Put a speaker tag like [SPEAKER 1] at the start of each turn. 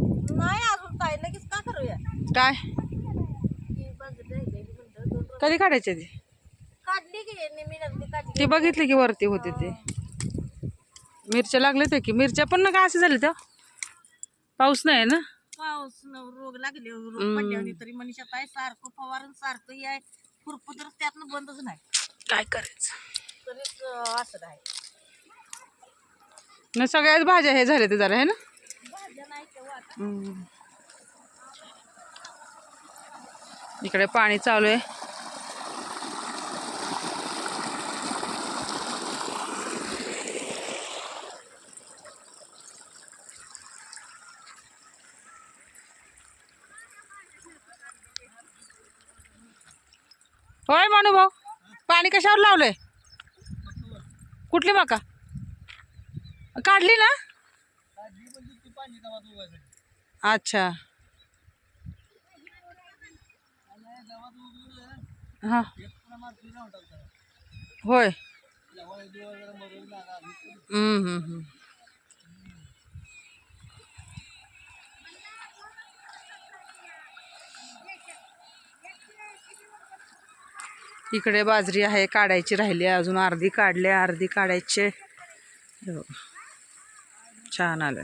[SPEAKER 1] नाही अजून काय लगेच का करूया?
[SPEAKER 2] काय? कधी काढायचे ते?
[SPEAKER 1] काढली की नगदी काढली.
[SPEAKER 2] ती बघितली की वरती होते ते. मिरच्या लागले ते की मिरच्या पण ना काय असे झाले त्या पाऊस नाही ना?
[SPEAKER 1] पाऊस न रोग लागले रोग. पडल्यावर तरी मनीषा काय सारखं फवारण सारखं याय खुरपं त्यातनं बंदच नाही.
[SPEAKER 2] काय करायचं?
[SPEAKER 1] तरीच असं आहे.
[SPEAKER 2] न सगळ्याच भाज्या हे झाले ते जरा आहे ना
[SPEAKER 1] भाज्या नाही तेव्हा आता
[SPEAKER 2] हम्म. इकडे पाणी चालू आहे. होय मानू भाऊ पाणी कशावर लावलंय? कुठली मका? काढली ना? अच्छा. हां. होय. इकडे बाजरी आहे काढायची राहिली आहे. अजून. अर्धी काढली अर्धी काढायचे. हो. छान आलं.